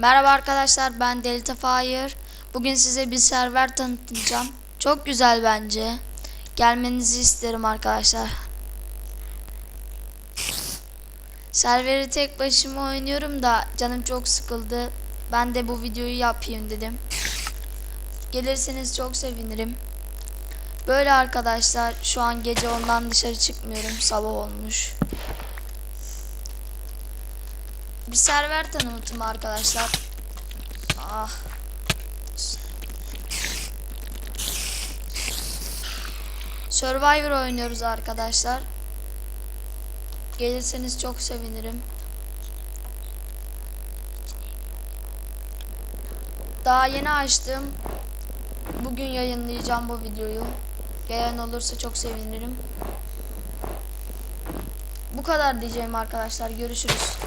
Merhaba arkadaşlar ben Delta Fire. Bugün size bir server tanıtacağım. Çok güzel bence. Gelmenizi isterim arkadaşlar. Serveri tek başıma oynuyorum da canım çok sıkıldı. Ben de bu videoyu yapayım dedim. Gelirseniz çok sevinirim. Böyle arkadaşlar şu an gece ondan dışarı çıkmıyorum. Sabah olmuş. Bir server tanıtımı arkadaşlar. Ah. Survivor oynuyoruz arkadaşlar. Gelirseniz çok sevinirim. Daha yeni açtım. Bugün yayınlayacağım bu videoyu. Gelen olursa çok sevinirim. Bu kadar diyeceğim arkadaşlar. Görüşürüz.